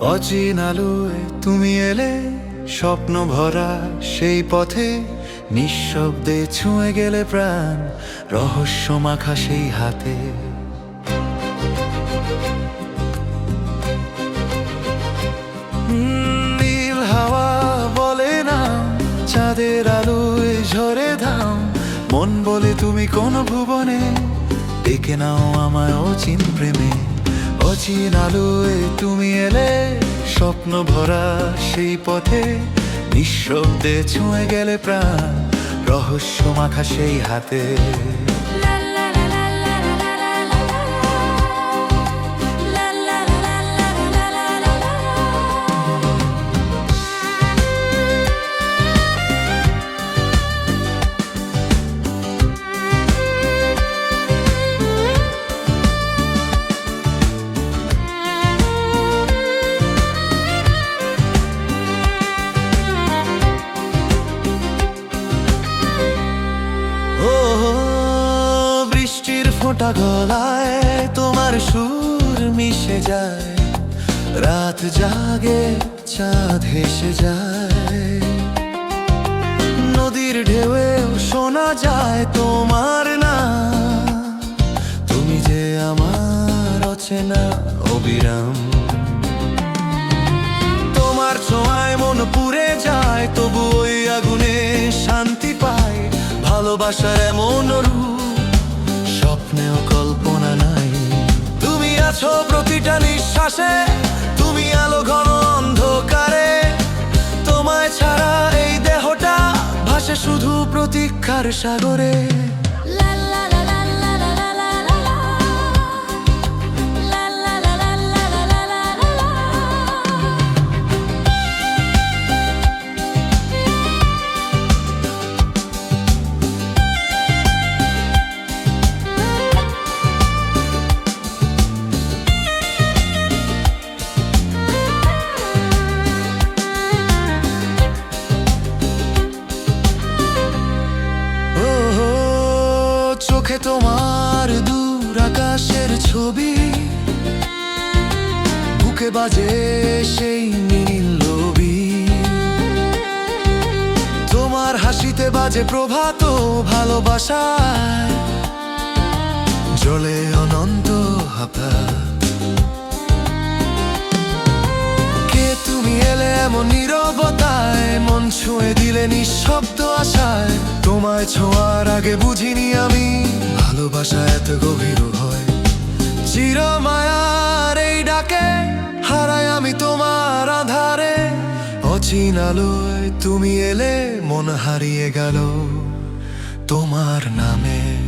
অচিন আলোয় তুমি এলে, স্বপ্ন ভরা সেই পথে, নিঃশব্দে ছুঁয়ে গেলে প্রাণ রহস্য মাখা সেই হাতে। নীল হাওয়া বলে না, চাঁদের আলোয় ঝরে ধাম, মন বলে তুমি কোন ভুবনে, ডেকে নাও আমায় অচিন প্রেমে। অচিন আলোয় তুমি এলে, স্বপ্ন ভরা সেই পথে নিঃশব্দে ছুঁয়ে গেলে প্রাণ রহস্য মাখা সেই হাতে। ফোঁটা গলায় তোমার সুর মিশে যায়। রাত জাগে, চাঁদ হেসে যায়। নদীর ঢেউয়েও শোনা যায় তোমার না। তুমি যে আমার অচেনা অবিরাম। তোমার ছোঁয়ায় মন পুড়ে যায়, তবু ওই আগুনে শান্তি পায়। ভালোবাসার এমন রূপ স্বপ্নেও কল্পনা নাই। তুমি আছো প্রতিটা নিঃশ্বাসে, তুমি আলো ঘন অন্ধকারে। তোমায় ছাড়া এই দেহটা ভাসে শুধু প্রতীক্ষার সাগরে। চোখে তোমার দূর আকাশের ছবি। বুকে বাজে সেই নীল তোমার হাসিতে বাজে প্রভাত ভালোবাসায় জলে অনন্ত হাফা কে তুমি এলে এমন নীরবতায়? মন ছুঁয়ে দিলে নিঃশব্দ আশায়। তোমায় ছোঁয়ার আগে বুঝিনি আমি। ভালোবাসা এত গভীর হয়। চির মায়ার এই ডাকে হারাই আমি তোমার আধারে। অচিন আলোয় তুমি এলে, মন হারিয়ে গেল তোমার নামে।